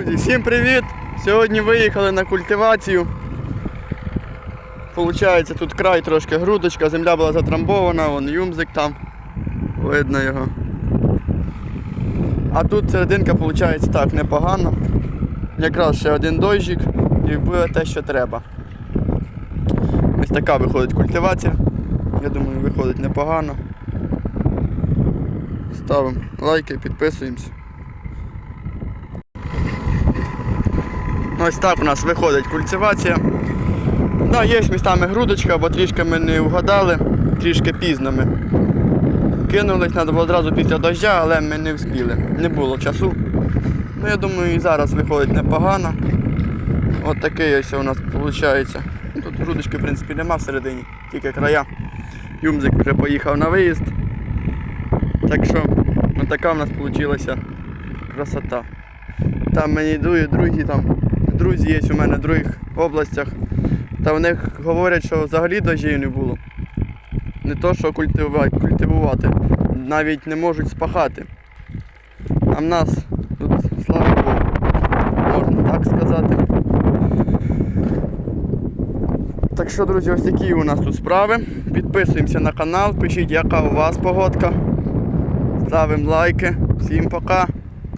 Друзі, Всім привіт! Сьогодні виїхали на культивацію. Получається, тут край трошки грудочка, земля була затрамбована, вон юмзик там. Видно його. А тут серединка виходить так, непогано. Якраз ще один дощик і буде те, що треба. Ось така виходить культивація. Я думаю, виходить непогано. Ставимо лайки, підписуємося. Ось так у нас виходить культивація. Да, є містами грудочка, бо трішки ми не вгадали, трішки пізно ми. Кинулись, треба було одразу після дождя, але ми не встигли. Не було часу. Ну, я думаю, і зараз виходить непогано. От такий ось у нас виходить. Ну, Тут грудочки, в принципі, нема всередині, тільки края. Юмзик вже поїхав на виїзд. Так що, така в нас вийшла красота. Там мені йдуть другі там, друзі є у мене в других областях. Та в них говорять, що взагалі дощів не було. Не то, що культивувати, навіть не можуть спахати. А в нас тут, слава Богу, можна так сказати. Так що, друзі, ось такі у нас тут справи. Підписуємося на канал, пишіть, яка у вас погодка. Ставимо лайки. Всім пока.